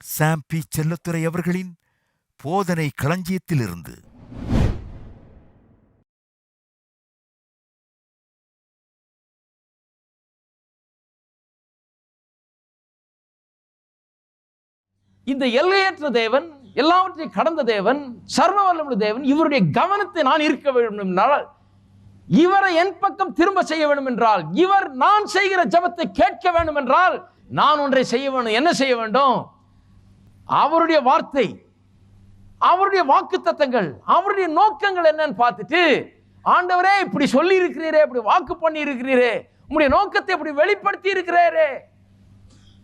சாம் B. அவர்களின் போதனை களஞ்சியத்திலிருந்து. இந்த எல்லையற்ற தேவன் எல்லாவற்றையும் கடந்த தேவன் சர்வ வல்லமுள்ள தேவன் இவருடைய கவனத்தை நான் இருக்க வேண்டும் என்றால் இவரை என் பக்கம் திரும்ப செய்ய வேண்டும் என்றால் இவர் நான் செய்கிற ஜெபத்தை கேட்க வேண்டும் என்றால் நான் ஒன்றை செய்ய வேண்டும். என்ன செய்ய வேண்டும்? அவருடைய வார்த்தை அவருடைய வாக்கு அவருடைய நோக்கங்கள் என்னன்னு பார்த்துட்டு ஆண்டவரே இப்படி சொல்லி இருக்கிறீரே இப்படி வாக்கு பண்ணி இருக்கிறீரே உங்களுடைய நோக்கத்தை இப்படி வெளிப்படுத்தி இருக்கிறாரே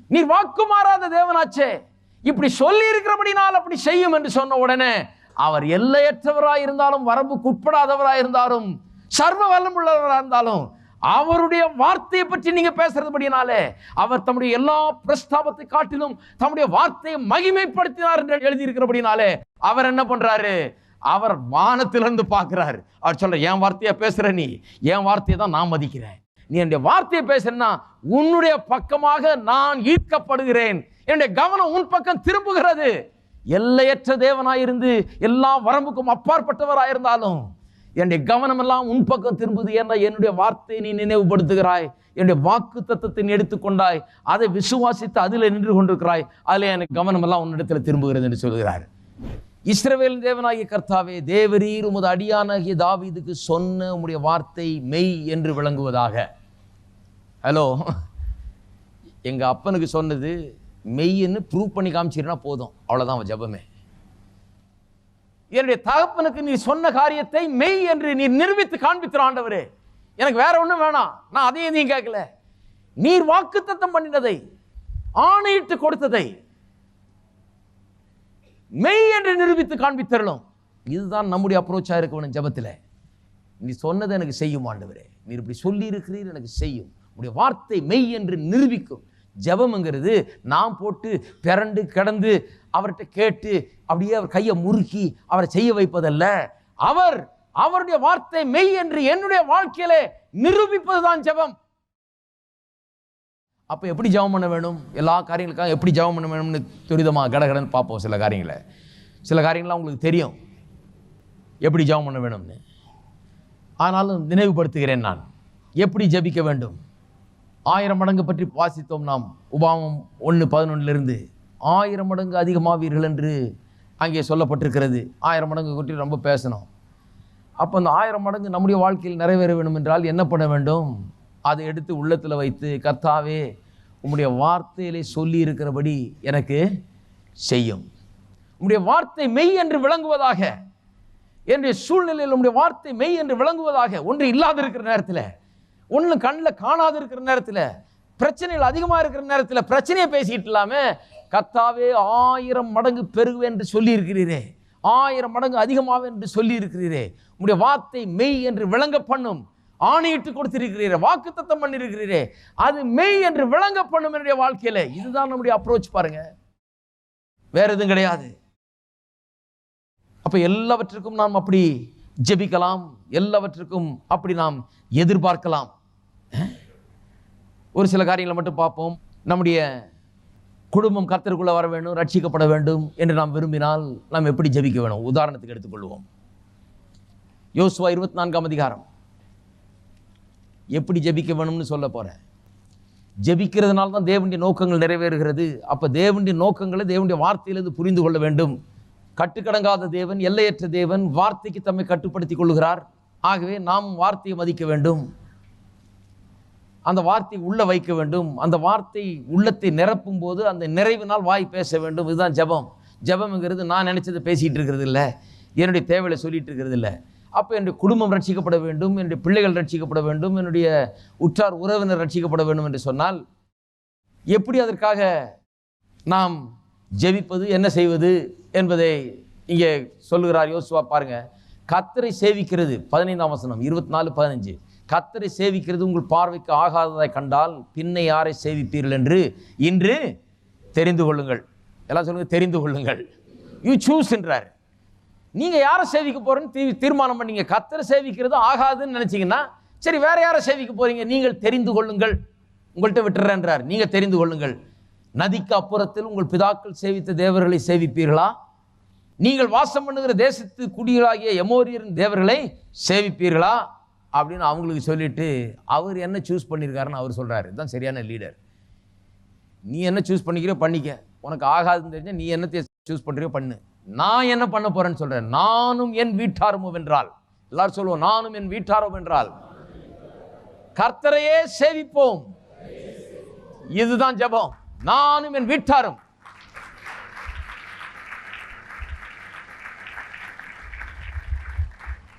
நீர் வாக்கு மாறாத தேவனாச்சே. இப்படி சொல்லி இருக்கிறபடினால் அப்படி செய்யும் என்று சொன்ன உடனே அவர் எல்லையற்றவராய் இருந்தாலும் வரம்புக்குட்படாதவராய் இருந்தாலும் சர்வ வல்லமுள்ளவராக இருந்தாலும் அவருடைய வார்த்தையை பற்றி நீங்க பேசுறதுபடினாலே அவர் தம்முடைய எல்லா பிரஸ்தாபத்தை காட்டிலும் தம்முடைய வார்த்தையை மகிமைப்படுத்தினார் என்று எழுதியிருக்கிறபடினாலே அவர் என்ன பண்றாரு? அவர் வானத்திலிருந்து பார்க்கிறார். அவர் சொல்ற என் வார்த்தையை பேசுற நீ என் வார்த்தையை தான் நான் மதிக்கிறேன். நீ என்னுடைய வார்த்தையை பேசுனா உன்னுடைய பக்கமாக நான் ஈர்க்கப்படுகிறேன். என்னுடைய கவனம் உன் பக்கம் திரும்புகிறது. எல்லையற்ற தேவனாயிருந்து எல்லா வரம்புக்கும் அப்பாற்பட்டவராயிருந்தாலும் என்னுடைய கவனம் எல்லாம் உன் பக்கம் திரும்புது என்ற என்னுடைய வார்த்தையை நீ நினைவுபடுத்துகிறாய். என்னுடைய வாக்கு தத்துவத்தை நீ எடுத்துக்கொண்டாய். அதை விசுவாசித்து அதில் நின்று கொண்டிருக்கிறாய். அதில் எனக்கு கவனம் எல்லாம் உன்னிடத்தில் திரும்புகிறது என்று சொல்கிறார். இஸ்ரவேல் தேவனாகிய கர்த்தாவே தேவரீர் உமது அடியானாகிய தாவிதுக்கு சொன்ன உம்முடைய வார்த்தை மெய் என்று விளங்குவதாக. ஹலோ எங்கள் அப்பனுக்கு சொன்னது மெய்ன்னு ப்ரூவ் பண்ணி காமிச்சிருந்தா போதும். அவ்வளோதான் அவன் ஜபமே. என்னுடைய தகப்பனுக்கு நீ சொன்ன காரியத்தை மெய் என்று நீ நிரூபித்து காண்பித்துற ஆண்டவரே. எனக்கு வேற ஒன்றும் வேணாம். நான் அதையும் நீ கேட்கல. நீர் வாக்குத்தத்தம் பண்ணினதை ஆணையிட்டு கொடுத்ததை மெய் என்று நிரூபித்து காண்பித்தரலும் இதுதான் நம்முடைய அப்ரோச்சாக இருக்க வேணும் நீ சொன்னதை எனக்கு செய்யும் ஆண்டவரே. நீர் இப்படி சொல்லி இருக்கிறீர் எனக்கு செய்யும். உடைய வார்த்தை மெய் என்று நிரூபிக்கும். ஜெபம்ங்கிறது நாம் போட்டு பிறண்டு கிடந்து அவர்கிட்ட கேட்டு அப்படியே அவர் கையை முறுக்கி அவரை செய்ய வைப்பதல்ல. அவர் அவருடைய வார்த்தை மெய் என்று என்னுடைய வாழ்க்கையில நிரூபிப்பது தான் ஜெபம். அப்போ எப்படி ஜெபம் பண்ண வேணும்? எல்லா காரியங்களுக்காக எப்படி ஜெபம் பண்ண வேணும்னு துரிதமாக கடகடன்னு பார்ப்போம் சில காரியங்களை. சில காரியங்கள்லாம் உங்களுக்கு தெரியும். எப்படி ஜெபம் பண்ண வேணும்னு. ஆனாலும் நினைவுபடுத்துகிறேன் நான். எப்படி ஜெபிக்க வேண்டும்? ஆயிரம் மடங்கு பற்றி வாசித்தோம் நாம். உபாமம் ஒன்று பதினொன்றிலிருந்து ஆயிரம் மடங்கு அதிகமாவீர்கள் என்று அங்கே சொல்லப்பட்டிருக்கிறது. ஆயிரம் மடங்கு பற்றி ரொம்ப பேசணும். அப்போ அந்த ஆயிரம் மடங்கு நம்முடைய வாழ்க்கையில் நிறைவேற வேண்டும் என்றால் என்ன பண்ண வேண்டும்? அதை எடுத்து உள்ளத்தில் வைத்து கர்த்தாவே உம்முடைய வார்த்தையிலே சொல்லி இருக்கிறபடி எனக்கு செய்யும். உம்முடைய வார்த்தை மெய் என்று விளங்குவதாக என்னுடைய சூழ்நிலையில் உம்முடைய வார்த்தை மெய் என்று விளங்குவதாக ஒன்று இல்லாத இருக்கிற நேரத்தில் ஒன்று கண்ணில் காணாது இருக்கிற நேரத்தில் பிரச்சனைகள் அதிகமாக இருக்கிற நேரத்தில் பிரச்சனையை பேசிக்கிட்டு இல்லாமல் கத்தாவே ஆயிரம் மடங்கு பெருகு என்று சொல்லியிருக்கிறீரே. ஆயிரம் மடங்கு அதிகமாக என்று சொல்லி இருக்கிறீரே வார்த்தை மெய் என்று விளங்க பண்ணும். ஆணையிட்டு கொடுத்திருக்கிறீரே. வாக்கு தத்தம் பண்ணியிருக்கிறீரே. அது மெய் என்று விளங்க பண்ணும் என்னுடைய வாழ்க்கையில். இதுதான் நம்முடைய அப்ரோச் பாருங்க. வேற எதுவும் கிடையாது. அப்போ எல்லாவற்றுக்கும் நாம் அப்படி ஜெபிக்கலாம் எல்லாவற்றுக்கும் அப்படி நாம் எதிர்பார்க்கலாம். ஒரு சில காரியங்களை மட்டும் பார்ப்போம். நம்முடைய குடும்பம் கர்த்தருக்குள்ளே வர வேண்டும் ரட்சிக்கப்பட வேண்டும் என்று நாம் விரும்பினால் நாம் எப்படி ஜெபிக்க வேணும்? உதாரணத்துக்கு எடுத்துக்கொள்வோம். யோசுவா இருபத்தி நான்காம் அதிகாரம். எப்படி ஜெபிக்க வேணும்னு சொல்ல போறேன் ஜபிக்கிறதுனால தான் தேவனுடைய நோக்கங்கள் நிறைவேறுகிறது. அப்போ தேவனுடைய நோக்கங்களை தேவனுடைய வார்த்தையிலிருந்து புரிந்து கொள்ள வேண்டும். கட்டுக்கடங்காத தேவன் எல்லையற்ற தேவன் வார்த்தைக்கு தம்மை கட்டுப்படுத்திக் கொள்கிறார் ஆகவே நாம் வார்த்தையை மதிக்க வேண்டும். அந்த வார்த்தை உள்ளே வைக்க வேண்டும். அந்த வார்த்தை உள்ளத்தை நிரப்பும் போது அந்த நிறைவினால் வாய் பேச வேண்டும். இதுதான் ஜெபம். ஜெபம்ங்கிறது நான் நினைச்சதை பேசிகிட்டு இருக்கிறது இல்லை. என்னுடைய தேவையை சொல்லிட்டு இருக்கிறது இல்லை. அப்போ என்னுடைய குடும்பம் ரட்சிக்கப்பட வேண்டும். என்னுடைய பிள்ளைகள் ரட்சிக்கப்பட வேண்டும். என்னுடைய உற்றார் உறவினர் ரட்சிக்கப்பட வேண்டும் என்று சொன்னால் எப்படி அதற்காக நாம் ஜெபிப்பது என்ன செய்வது என்பதை இங்கே சொல்லுகிறார் யோசுவா பாருங்கள் கத்தரை சேவிக்கிறது பதினைந்தாம் வசனம் இருபத்தி நாலு பதினஞ்சு. கத்தரை சேவிக்கிறது உங்கள் பார்வைக்கு ஆகாததை கண்டால் பின்னை யாரை சேவிப்பீர்கள் என்று இன்று தெரிந்து கொள்ளுங்கள். எல்லாம் சொல்லுங்கள் தெரிந்து கொள்ளுங்கள். யூ சூஸ் என்றார். நீங்கள் யாரை சேவிக்க போகிறேன்னு தீ- தீர்மானம் பண்ணீங்க. கத்தரை சேவிக்கிறது ஆகாதுன்னு நினச்சிங்கன்னா சரி வேறு யாரை சேவிக்க போகிறீங்க நீங்கள் தெரிந்து கொள்ளுங்கள். உங்கள்கிட்ட விட்டுறேன்றார். நீங்கள் தெரிந்து கொள்ளுங்கள். நதிக்கு அப்புறத்தில் உங்கள் பிதாக்கள் சேவித்த தேவர்களை சேவிப்பீர்களா? நீங்கள் வாசம் பண்ணுகிற தேசத்து குடிகளாகிய எமோரியரின் தேவர்களை சேவிப்பீர்களா? அப்படின்னு அவங்களுக்கு சொல்லிட்டு அவர் என்ன சூஸ் பண்ணியிருக்காருன்னு அவர் சொல்கிறாரு இதுதான் சரியான லீடர் நீ என்ன சூஸ் பண்ணிக்கிற? பண்ணிக்க. உனக்கு ஆகாதுன்னு தெரிஞ்ச நீ என்னத்தை சூஸ் பண்ணுறியோ பண்ணு. நான் என்ன பண்ண போகிறேன்னு சொல்கிறேன் நானும் என் வீட்டாரமோ வென்றால். எல்லாரும் சொல்லுவோம் நானும் என் வீட்டாரோ வென்றால். கர்த்தரையே சேவிப்போம். இதுதான் ஜெபம். நானும் என் வீட்டாரும்.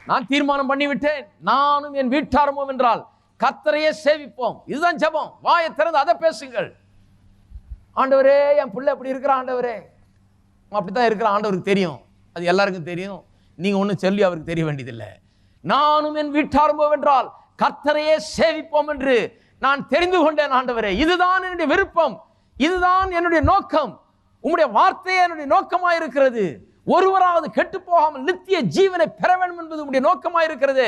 நான் தீர்மானம் பண்ணிவிட்டேன். நானும் என் வீட்டாரமும் என்றால் கத்தரையே சேவிப்போம். இதுதான் ஜபம். வாயை திறந்து அதை பேசுங்கள். ஆண்டவரே என் பிள்ளை அப்படி இருக்கிற ஆண்டவரே. அப்படித்தான் இருக்கிறான் ஆண்டவருக்கு தெரியும். அது எல்லாருக்கும் தெரியும். நீங்க ஒன்றும் சொல்லி அவருக்கு தெரிய வேண்டியதில்லை. நானும் என் வீட்டாரம்போ என்றால் கர்த்தரையே சேவிப்போம் என்று நான் தெரிந்து கொண்டேன் ஆண்டவரே. இதுதான் என்னுடைய விருப்பம். இதுதான் என்னுடைய நோக்கம். உம்முடைய வார்த்தையே என்னுடைய நோக்கமாக இருக்கிறது ஒருவராவது கெட்டு போகாமல் நித்திய ஜீவனை பெற வேண்டும் என்பது உடைய நோக்கமாக இருக்கிறது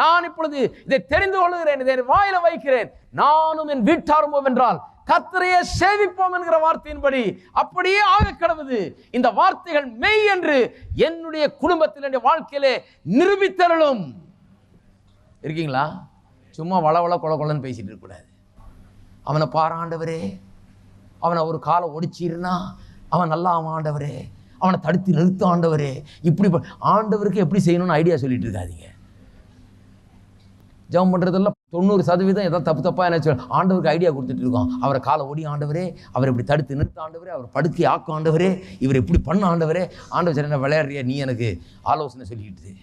நான் இப்பொழுது இதை தெரிந்து கொள்கிறேன் இதை வாயில வைக்கிறேன். நானும் என் வீட்டாரும் என்றால் கத்தரையே சேவிப்போம் என்கிற வார்த்தையின்படி அப்படியே ஆக கடவுது. இந்த வார்த்தைகள் மெய் என்று என்னுடைய குடும்பத்தில் என்னுடைய வாழ்க்கையிலே நிரூபித்தரலும் இருக்கீங்களா? சும்மா வளவள கொல கொலன்னு பேசிட்டு இருக்கக்கூடாது. அவனை பாராண்டவரே. அவனை ஒரு காலை ஒடிச்சிருனா அவன் நல்லா அவன் ஆண்டவரே அவனை தடுத்து நிறுத்த ஆண்டவரே. இப்படி ப- ஆண்டவருக்கு எப்படி செய்யணும்னு ஐடியா சொல்லிட்டு இருக்காதீங்க. ஜெபம் பண்ணுறதெல்லாம் தொண்ணூறு சதவீதம் எதாவது தப்பு தப்பாக என்ன சொல் ஆண்டவருக்கு ஐடியா கொடுத்துட்டு இருக்கோம். அவரை காலை ஒடி ஆண்டவரே அவர் இப்படி தடுத்து நிறுத்த ஆண்டவரே அவர் படுக்கை ஆக்கும் ஆண்டவரே இவர் இப்படி பண்ண ஆண்டவரே. ஆண்டவர் என்ன விளையாடுறியா? நீ எனக்கு ஆலோசனை சொல்லிக்கிட்டு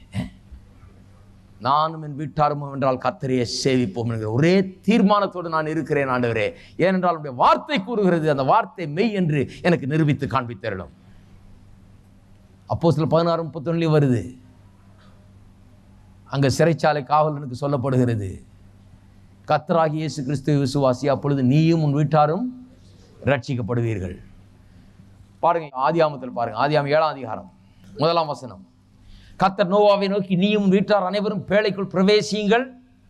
நானும் என் வீட்டாரும் என்றால் கத்தரையை சேவிப்போம் என்கிற ஒரே தீர்மானத்தோடு நான் இருக்கிறேன் ஆண்டவரே. ஏனென்றால் உடைய வார்த்தை கூறுகிறது அந்த வார்த்தை மெய் என்று எனக்கு நிரூபித்து காண்பித்தரணும் அப்போ சில பதினாறு முப்பத்தொன்னுலையும் வருது. அங்கே சிறைச்சாலை காவலனுக்கு சொல்லப்படுகிறது. கத்தராகி இயேசு கிறிஸ்துவ விசுவாசி அப்பொழுது நீயும் உன் வீட்டாரும் ரட்சிக்கப்படுவீர்கள் பாருங்க பாருங்கள் பாருங்க ஆதியாமம் ஏழாம் அதிகாரம் முதலாம் வசனம். கத்தர் நோவாவை நோக்கி நீயும் வீட்டார் அனைவரும் பேழைக்குள் பிரவேசியுங்கள்.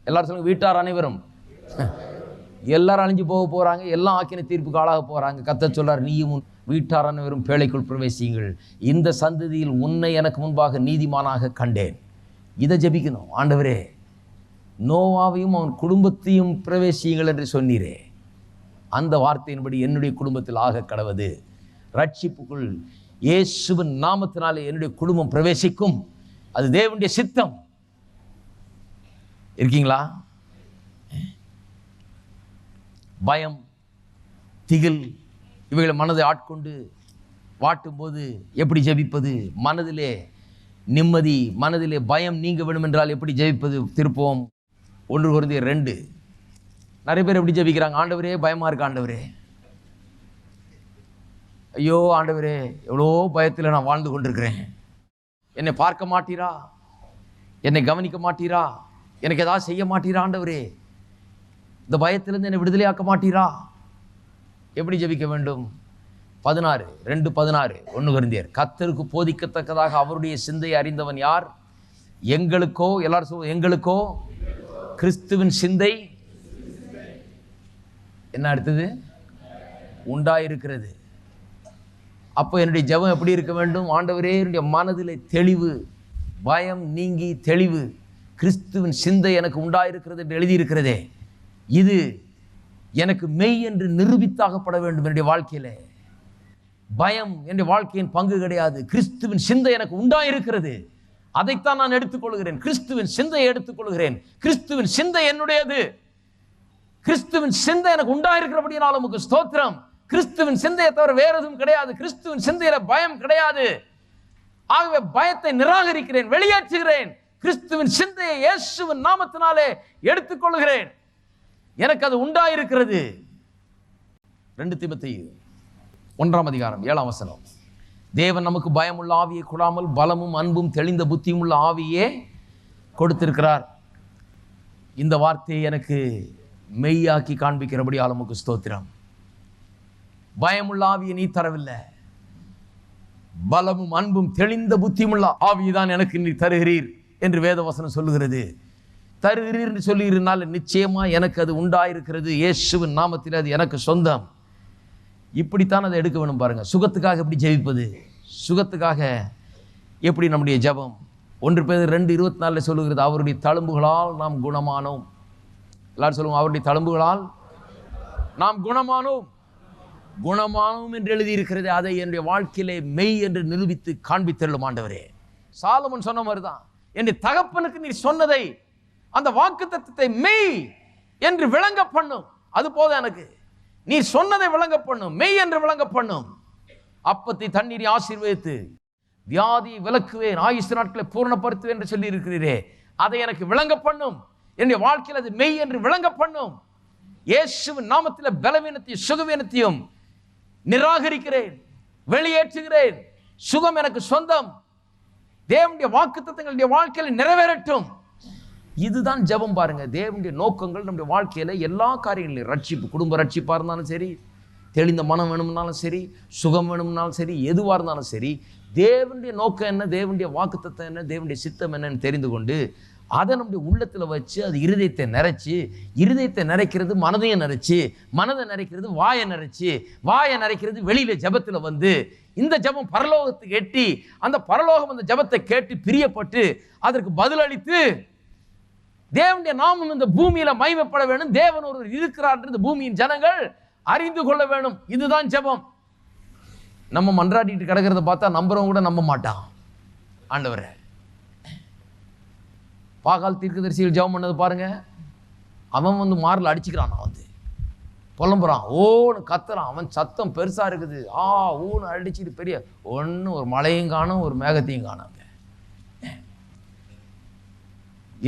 எல்லாரும் சொல்லுங்க வீட்டார் அனைவரும். எல்லாரும் அழிஞ்சு போக போகிறாங்க எல்லாம் ஆக்கின தீர்ப்புக்கு ஆளாக போகிறாங்க கத்தர் சொல்றார் நீயும் வீட்டார் அனைவரும் பேழைக்குள் பிரவேசியுங்கள். இந்த சந்ததியில் உன்னை எனக்கு முன்பாக நீதிமானாக கண்டேன். இதை ஜெபிக்கணும். ஆண்டவரே நோவாவையும் அவன் குடும்பத்தையும் பிரவேசியுங்கள் என்று சொன்னீரே. அந்த வார்த்தையின்படி என்னுடைய குடும்பத்தில் ஆக கடவது. ரட்சிப்புக்குள் இயேசுவின் நாமத்தினாலே என்னுடைய குடும்பம் பிரவேசிக்கும். அது தேவனுடைய சித்தம். இருக்கீங்களா? பயம் திகில் இவைகளை மனதை ஆட்கொண்டு வாட்டும்போது எப்படி ஜெபிப்பது? மனதிலே நிம்மதி மனதிலே பயம் நீங்க வேணும் என்றால் எப்படி ஜெபிப்பது? திருப்போம். ஒன்று குருந்திய ரெண்டு. நிறைய பேர் எப்படி ஜெபிக்கிறாங்க? ஆண்டவரே பயமா இருக்கு ஆண்டவரே. ஐயோ ஆண்டவரே எவ்வளோ பயத்தில் நான் வாழ்ந்து கொண்டிருக்கிறேன். என்னை பார்க்க மாட்டீரா? என்னை கவனிக்க மாட்டீரா? எனக்கு ஏதாவது செய்ய மாட்டீரா ஆண்டவரே? இந்த பயத்திலிருந்து என்னை விடுதலையாக்க மாட்டீரா? எப்படி ஜெபிக்க வேண்டும்? பதினாறு ரெண்டு பதினாறு ஒன்று கருந்தியர். கத்தருக்கு போதிக்கத்தக்கதாக அவருடைய சிந்தையை அறிந்தவன் யார்? எங்களுக்கோ எல்லாரும் சொல்லுவோம் எங்களுக்கோ கிறிஸ்துவின் சிந்தை என்ன அடுத்தது? உண்டாயிருக்கிறது. அப்போ என்னுடைய ஜபம் எப்படி இருக்க வேண்டும்? ஆண்டவரே என்னுடைய மனதில் தெளிவு பயம் நீங்கி தெளிவு கிறிஸ்துவின் சிந்தை எனக்கு உண்டாயிருக்கிறது என்று எழுதியிருக்கிறதே. இது எனக்கு மெய் என்று நிரூபித்தாகப்பட வேண்டும் என்னுடைய வாழ்க்கையில். பயம் என்னுடைய வாழ்க்கையின் பங்கு கிடையாது. கிறிஸ்துவின் சிந்தை எனக்கு உண்டாயிருக்கிறது. அதைத்தான் நான் எடுத்துக்கொள்கிறேன். கிறிஸ்துவின் சிந்தையை எடுத்துக்கொள்கிறேன். கிறிஸ்துவின் சிந்தை என்னுடையது. கிறிஸ்துவின் சிந்தை எனக்கு உண்டாயிருக்கிறபடினால உமக்கு ஸ்தோத்திரம். கிறிஸ்துவின் சிந்தையை தவிர வேற எதுவும் கிடையாது. கிறிஸ்துவின் சிந்தையில பயம் கிடையாது. ஆகவே பயத்தை நிராகரிக்கிறேன் வெளியேற்றுகிறேன். கிறிஸ்துவின் சிந்தையை இயேசுவின் நாமத்தினாலே எடுத்துக்கொள்கிறேன். எனக்கு அது உண்டாயிருக்கிறது. ரெண்டு திபத்தை ஒன்றாம் அதிகாரம் ஏழாம் வசனம். தேவன் நமக்கு பயமுள்ள ஆவியை கொடாமல் பலமும் அன்பும் தெளிந்த புத்தியும் உள்ள ஆவியே கொடுத்திருக்கிறார். இந்த வார்த்தையை எனக்கு மெய்யாக்கி காண்பிக்கிறபடி ஆலமுக்கு ஸ்தோத்திரம். பயமுள்ள ஆவியை நீ தரவில்லை. பலமும் அன்பும் தெளிந்த புத்தியுமுள்ள ஆவிதான் எனக்கு நீ தருகிறீர் என்று வேதவசனம் சொல்லுகிறது. தருகிறீர்னு என்று சொல்லுகிறனால நிச்சயமாக எனக்கு அது உண்டாயிருக்கிறது. இயேசுவின் நாமத்தில் அது எனக்கு சொந்தம். இப்படித்தான் அதை எடுக்க வேணும் பாருங்கள் சுகத்துக்காக எப்படி ஜெபிப்பது? சுகத்துக்காக எப்படி நம்முடைய ஜெபம்? ஒன்று பேர் ரெண்டு இருபத்தி நாலில் சொல்லுகிறது அவருடைய தழும்புகளால் நாம் குணமானோம். எல்லாரும் சொல்லுவோம் அவருடைய தழும்புகளால் நாம் குணமானோம். குணமானவும் என்று எழுதியிருக்கிறது. அதை என்னுடைய வாழ்க்கையிலே மெய் என்று நிரூபித்து காண்பித்தள்ளும் ஆண்டவரே. சாலமன் சொன்ன மாதிரி தான் என்னுடைய தகப்பனுக்கு நீ சொன்னதை அந்த வாக்கு தத்துவத்தை மெய் என்று விளங்க பண்ணும். அது போதும் எனக்கு. நீ சொன்னதை விளங்க பண்ணும். மெய் என்று விளங்க பண்ணும். அப்பத்தை தண்ணீரை ஆசீர்வதித்து வியாதி விளக்குவேன் ஆயுசு நாட்களை பூரணப்படுத்துவேன் என்று சொல்லி இருக்கிறீரே அதை எனக்கு விளங்க பண்ணும். என்னுடைய வாழ்க்கையில் அது மெய் என்று விளங்க பண்ணும். இயேசுவின் நாமத்தில் பலவீனத்தையும் சுகவீனத்தையும் நிராகரிக்கிறேன் வெளியேற்றுகிறேன். சுகம் எனக்கு சொந்தம். தேவனுடைய வாக்குத்தத்தங்களுடைய வாழ்க்கையில் நிறைவேறட்டும். இதுதான் ஜெபம் பாருங்க. தேவனுடைய நோக்கங்கள் நம்முடைய வாழ்க்கையில எல்லா காரியங்களையும் ரட்சிப்பு குடும்ப ரட்சிப்பாக இருந்தாலும் சரி தெளிந்த மனம் வேணும்னாலும் சரி சுகம் வேணும்னாலும் சரி எதுவாக இருந்தாலும் சரி தேவனுடைய நோக்கம் என்ன தேவனுடைய வாக்குத்தத்தம் என்ன தேவனுடைய சித்தம் என்னன்னு தெரிந்து கொண்டு அதை நம்முடைய உள்ளத்தில் வச்சு அது இருதயத்தை நிறைச்சி இருதயத்தை நிறைக்கிறது மனதையும் நிறைச்சி மனதை நிறைக்கிறது வாயை நிறைச்சி வாயை நிறைக்கிறது வெளியில் ஜெபத்தில் வந்து இந்த ஜெபம் பரலோகத்துக்கு எட்டி அந்த பரலோகம் அந்த ஜெபத்தை கேட்டு பிரியப்பட்டு அதற்கு பதிலளித்து தேவனுடைய நாமம் இந்த பூமியில் மைமப்பட வேணும் தேவன் ஒருவர் இருக்கிறார் இந்த பூமியின் ஜனங்கள் அறிந்து கொள்ள வேணும் இதுதான் ஜெபம். நம்ம மன்றாடிட்டு கிடக்கிறத பார்த்தா நம்புறவங்க கூட நம்ப மாட்டான். ஆண்டவரை. பாகால் தீர்க்கதரிசிகள் ஜெபம் பண்ணது பாருங்கள் அவன் வந்து மாரில் அடிச்சுக்கிறான் நான் வந்து. புலம்புறான் ஓன்னு கத்துறான் அவன் சத்தம் பெருசாக இருக்குது. ஆ ஊன்னு அடிச்சுட்டு பெரிய ஒன்று ஒரு மலையும் காணும் ஒரு மேகத்தையும் காணும்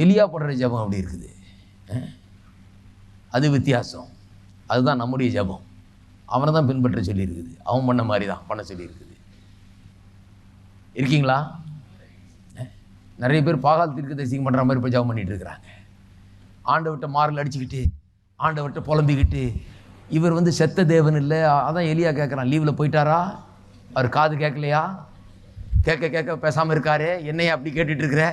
எலியா படுற ஜெபம் அப்படி இருக்குது. அது வித்தியாசம். அதுதான் நம்முடைய ஜெபம். அவனை தான் பின்பற்ற சொல்லியிருக்குது. அவன் பண்ண மாதிரி தான் பண்ண சொல்லியிருக்குது. இருக்கீங்களா? நிறைய பேர் பாகால் தீர்க்க தரிசிக்கம் பண்ணுற மாதிரி இப்போ ஜபம் பண்ணிகிட்டு இருக்கிறாங்க. ஆண்டவர்கிட்ட மாரில் அடிச்சுக்கிட்டு ஆண்டவர்கிட்ட புலம்பிக்கிட்டு இவர் வந்து செத்த தேவன் இல்லை. அதான் எலியா கேட்குறான் லீவில் போயிட்டாரா? அவர் காது கேட்கலையா கேட்க கேட்க பேசாமல் இருக்காரு என்னையா அப்படி கேட்டுட்டு இருக்கிற?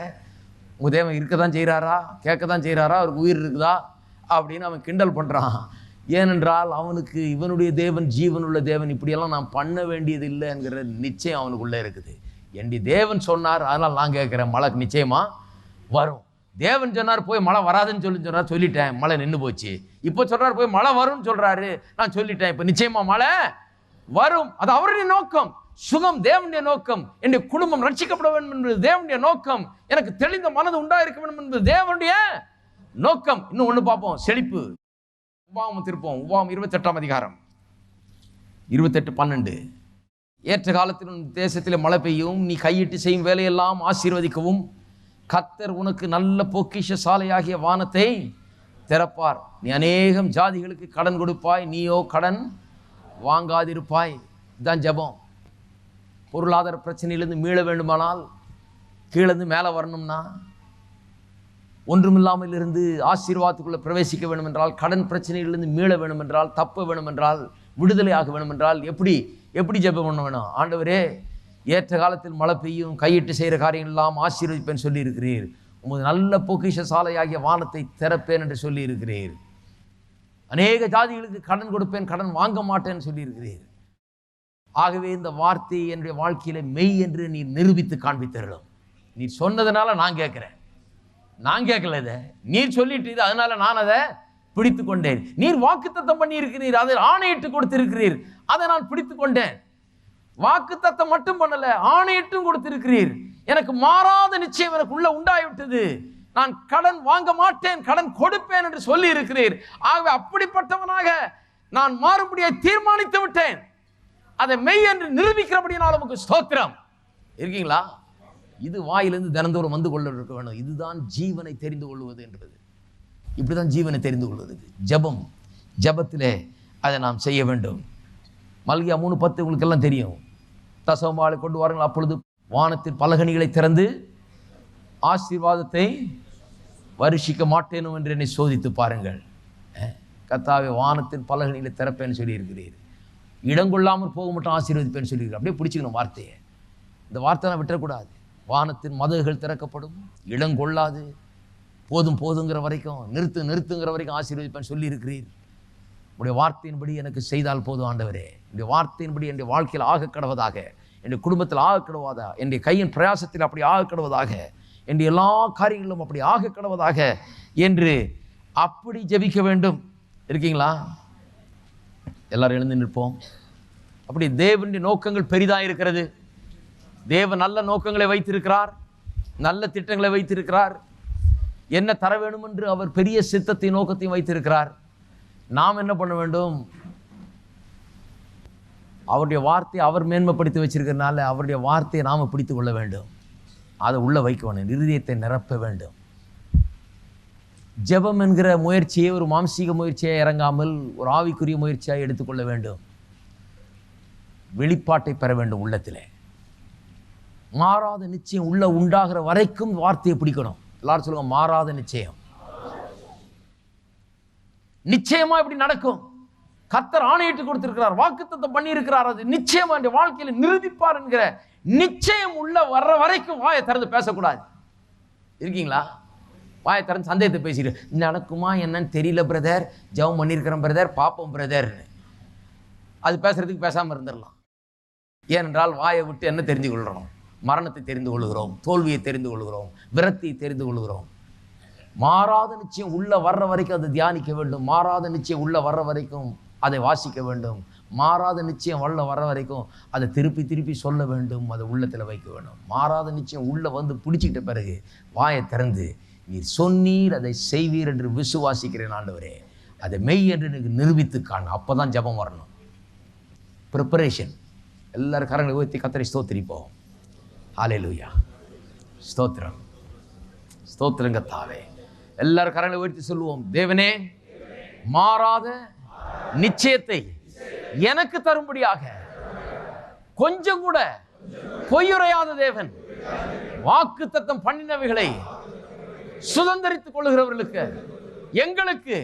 உங்கள் தேவன் இருக்க தான் செய்கிறாரா கேட்க தான் செய்கிறாரா அவருக்கு உயிர் இருக்குதா? அப்படின்னு அவன் கிண்டல் பண்ணுறான் ஏனென்றால் அவனுக்கு இவனுடைய தேவன் ஜீவனுள்ள தேவன் இப்படியெல்லாம் நான் பண்ண வேண்டியது இல்லைங்கிற நிச்சயம் அவனுக்குள்ளே இருக்குது. என்னுடைய தேவன் சொன்னார் அதனால் நான் கேட்குறேன் மழை நிச்சயமாக வரும். தேவன் சொன்னார் போய் மழை வராதுன்னு சொல்லி சொன்னார் சொல்லிட்டேன் மழை நின்று போச்சு. இப்போ சொல்கிறார் போய் மழை வரும்னு சொல்கிறாரு நான் சொல்லிட்டேன் இப்போ நிச்சயமாக மழை வரும். அது அவருடைய நோக்கம். சுகம் தேவனுடைய நோக்கம். என்னுடைய குடும்பம் ரட்சிக்கப்பட வேண்டும் என்பது தேவனுடைய நோக்கம். எனக்கு தெளிந்த மனது உண்டாயிருக்க வேண்டும் என்பது தேவனுடைய நோக்கம். இன்னும் ஒன்று பார்ப்போம். செழிப்பு. உபாவம் திருப்போம். உபாவம் இருபத்தெட்டாம் அதிகாரம். இருபத்தெட்டு பன்னெண்டு. ஏற்ற காலத்தில் உன் தேசத்தில் மழை பெய்யும். நீ கையிட்டு செய்யும் வேலையெல்லாம் ஆசீர்வதிக்கவும். கத்தர் உனக்கு நல்ல பொக்கிஷ சாலையாகிய வானத்தை திறப்பார். நீ அநேகம் ஜாதிகளுக்கு கடன் கொடுப்பாய். நீயோ கடன் வாங்காதிருப்பாய். இதுதான் ஜெபம். பொருளாதார பிரச்சனையிலிருந்து மீள வேண்டுமானால் கீழேருந்து மேலே வரணும்னா ஒன்றுமில்லாமல் இருந்து ஆசீர்வாதத்துக்குள்ளே பிரவேசிக்க வேண்டுமென்றால் கடன் பிரச்சனையிலிருந்து மீள வேண்டுமென்றால் தப்ப வேண்டுமென்றால் விடுதலை ஆக வேண்டும் என்றால் எப்படி எப்படி ஜெபம் பண்ண வேணும்? ஆண்டவரே ஏற்ற காலத்தில் மழை பெய்யும் கையிட்டு செய்கிற காரியம் எல்லாம் ஆசீர்வதிப்பேன் சொல்லியிருக்கிறீர். உமது நல்ல பொக்கிஷ சாலையாகிய வானத்தை திறப்பேன் என்று சொல்லியிருக்கிறீர். அநேக ஜாதிகளுக்கு கடன் கொடுப்பேன் கடன் வாங்க மாட்டேன்னு சொல்லியிருக்கிறீர். ஆகவே இந்த வார்த்தையை என்னுடைய வாழ்க்கையில் மெய் என்று நீ நிரூபித்து காண்பித்தரலும் நீ சொன்னதுனால நான் கேட்குறேன். நான் கேட்கல இதை. நீர் சொல்லிட்டு இது அதனால நான் அதை பிடித்து கொண்டேன் நீர் வாக்குத்தத்தம் பண்ணி இருக்கிறீர் அதை ஆணையிட்டு கொடுத்திருக்கிறீர். அதை நான் பிடித்து கொண்டேன் வாக்குத்தத்தம் மட்டும் பண்ணல ஆணையிட்டும் கொடுத்திருக்கிறீர். எனக்கு மாறாத நிச்சயம் எனக்கு உள்ள உண்டாகிவிட்டது நான் கடன் வாங்க மாட்டேன் கடன் கொடுப்பேன் என்று சொல்லி இருக்கிறீர் ஆகவே அப்படிப்பட்டவனாக நான் மாறும்படியாக தீர்மானித்து விட்டேன். அதை மெய் என்று நிரூபிக்கிறபடினால் நமக்கு ஸ்தோத்திரம். இருக்கீங்களா? இது வாயிலிருந்து தினந்தோறும் வந்து கொள்ள இருக்க வேணும் இதுதான் ஜீவனை தெரிந்து கொள்வது என்பது. இப்படி தான் ஜீவனை தெரிந்து கொள்வது ஜெபம் ஜபத்தில் அதை நாம் செய்ய வேண்டும். மல்கியா மூணு பத்து உங்களுக்கெல்லாம் தெரியும். தசவமாலை கொண்டு வாருங்கள். அப்பொழுது வானத்தில் பலகணிகளை திறந்து ஆசீர்வாதத்தை வருஷிக்க மாட்டேனோ என்று என்னை சோதித்து பாருங்கள். கத்தாவை வானத்தின் பலகணிகளை திறப்பேன்னு சொல்லியிருக்கிறீர். இடம் கொள்ளாமல் போக மட்டும் ஆசீர்வதிப்பேன்னு சொல்லியிருக்கிறேன் அப்படியே பிடிச்சிக்கணும் வார்த்தையை. இந்த வார்த்தை நான் விட்டுறக்கூடாது. வானத்தின் மதகுகள் திறக்கப்படும் இடம் கொள்ளாது. போதும் போதுங்கிற வரைக்கும் நிறுத்து நிறுத்துங்கிற வரைக்கும் ஆசீர்வதிப்பேன் சொல்லியிருக்கிறீர். உடைய வார்த்தையின்படி எனக்கு செய்தால் போதும் ஆண்டவரே. என்னுடைய வார்த்தையின்படி என்னுடைய வாழ்க்கையில் ஆக கடவதாக என்னுடைய குடும்பத்தில் ஆக கடவதா என்னுடைய கையின் பிரயாசத்தில் அப்படி ஆக கடவதாக என்னுடைய எல்லா காரியங்களிலும் அப்படி ஆக கடவதாக என்று அப்படி ஜெபிக்க வேண்டும். இருக்கீங்களா? எல்லாரும் எழுந்து நிற்போம். அப்படி தேவனுடைய நோக்கங்கள் பெரிதாக இருக்கிறது. தேவன் நல்ல நோக்கங்களை வைத்திருக்கிறார். நல்ல திட்டங்களை வைத்திருக்கிறார். என்ன தர வேண்டும் என்று அவர் பெரிய சித்தத்தையும் நோக்கத்தையும் வைத்திருக்கிறார். நாம் என்ன பண்ண வேண்டும்? அவருடைய வார்த்தையை அவர் மேன்மைப்படுத்தி வச்சிருக்கிறனால அவருடைய வார்த்தையை நாம் பிடித்து கொள்ள வேண்டும். அதை உள்ளே வைக்க வேண்டும். இருதயத்தை நிரப்ப வேண்டும். ஜெபம் என்கிற முயற்சியை ஒரு மாம்சீக முயற்சியாக இறங்காமல் ஒரு ஆவிக்குரிய முயற்சியாக எடுத்துக்கொள்ள வேண்டும். வெளிப்பாட்டை பெற வேண்டும் உள்ளத்தில். மாறாத நிச்சயம் உள்ள உண்டாகிற வரைக்கும் வார்த்தையை பிடிக்கணும். எல்லாரும் சொல்லுங்க மாறாத நிச்சயம். நிச்சயமா இப்படி நடக்கும். கத்தர் ஆணையிட்டு கொடுத்திருக்கிறார் வாக்குத்தத்தம் பண்ணி இருக்கிறார் அது நிச்சயமா என் வாழ்க்கையில நிரூபிப்பார் என்கிற நிச்சயம் உள்ள வர்ற வரைக்கும் வாயை திறந்து பேசக்கூடாது. இருக்கீங்களா? வாயை திறந்து சந்தேகத்தை பேசிடு. நடக்குமா என்னன்னு தெரியல பிரதர் ஜெபம் பண்ணியிருக்கிறேன் பிரதர் பாப்போம் பிரதர் அது பேசுறதுக்கு பேசாம இருந்துடலாம். ஏனென்றால் வாயை விட்டு என்ன தெரிஞ்சு கொள்கிறோம் மரணத்தை தெரிந்து கொள்கிறோம் தோல்வியை தெரிந்து கொள்கிறோம் விரக்தியை தெரிந்து கொள்கிறோம். மாறாத நிச்சயம் உள்ள வர்ற வரைக்கும் அதை தியானிக்க வேண்டும். மாறாத நிச்சயம் உள்ள வர்ற வரைக்கும் அதை வாசிக்க வேண்டும். மாறாத நிச்சயம் உள்ள வர்ற வரைக்கும் அதை திருப்பி திருப்பி சொல்ல வேண்டும். அதை உள்ளத்தில் வைக்க வேண்டும். மாறாத நிச்சயம் உள்ளே வந்து பிடிச்சிக்கிட்ட பிறகு வாயை திறந்து நீர் சொன்னீர் அதை செய்வீர் என்று விசுவாசிக்கிறேன் ஆண்டவரே. அதை மெய் என்று எனக்கு நிரூபித்து காண. அப்போ தான் ஜபம் வரணும். ப்ரிப்பரேஷன் எல்லோரும் கரங்களை உயர்த்தி கத்தரை ஸ்தோத்திரிப்போம். ஹாலேலூயா ஸ்தோத்திரம். ஸ்தோத்திரங்க தாவே. எல்லாரும் கரங்களை உயர்த்தி சொல்லுவோம். தேவனே மாறாத நிச்சயத்தை எனக்கு தரும்படியாக கொஞ்சம் கூட பொய்யுரையாத தேவன் வாக்கு தத்தம் பண்ணினவைகளை சுதந்திரித்துக் கொள்ளுகிறவர்களுக்கு எங்களுக்கு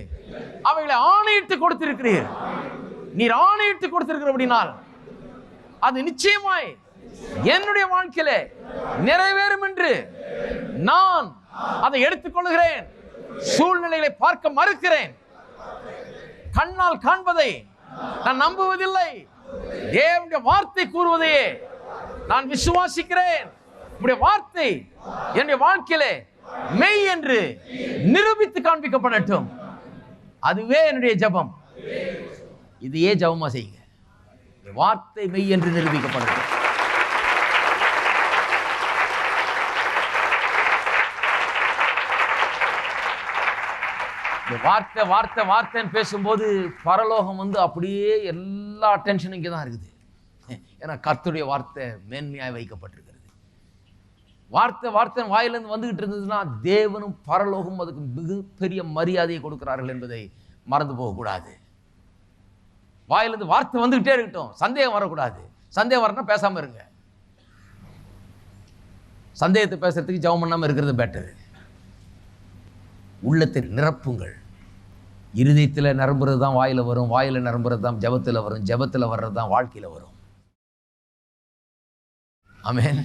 அவைகளை ஆணையிட்டு கொடுத்திருக்கிறீர். நீர் ஆணையிட்டு கொடுத்திருக்கிறபடினால் அது நிச்சயமாய் என்னுடைய வாழ்க்கையில நிறைவேறும் என்று நான் அதை எடுத்துக்கொள்கிறேன். சூழ்நிலைகளை பார்க்க மறுக்கிறேன். கண்ணால் காண்பதை நான் நம்புவதில்லை. தேவனுடைய வார்த்தை கூறுவதையே நான் விசுவாசிக்கிறேன். உடைய வார்த்தை என்னுடைய வாழ்க்கையிலே மெய் என்று நிரூபித்து காண்பிக்கப்படட்டும். அதுவே என்னுடைய ஜெபம். இதையே ஜபமா செய்யுங்க. வார்த்தை மெய் என்று நிரூபிக்கப்படட்டும். வார்த்தை வார்த்தை வார்த்தைன்னு பேசும்போது பரலோகம் வந்து அப்படியே எல்லா டென்ஷனும் இங்கே தான் இருக்குது. ஏன்னா கர்த்தருடைய வார்த்தை மேன்மையாக வைக்கப்பட்டிருக்கிறது. வார்த்தை வார்த்தை வாயிலேருந்து வந்துகிட்டு இருந்ததுன்னா தேவனும் பரலோகம் அதுக்கு மிகப்பெரிய மரியாதையை கொடுக்கிறார்கள் என்பதை மறந்து போகக்கூடாது. வாயிலிருந்து வார்த்தை வந்துகிட்டே இருக்கட்டும். சந்தேகம் வரக்கூடாது. சந்தேகம் வரணும் பேசாமல் இருங்க. சந்தேகத்தை பேசுறதுக்கு ஜெபம் பண்ணாமல் இருக்கிறது பெட்டர் உள்ளத்தை நிரப்புங்கள். இருதயத்தில் நிரம்புறது தான் வாயில் வரும் வாயில் நிரம்புறது தான் ஜபத்தில் வரும் ஜபத்தில் வர்றது தான் வாழ்க்கையில் வரும். ஆமேன்.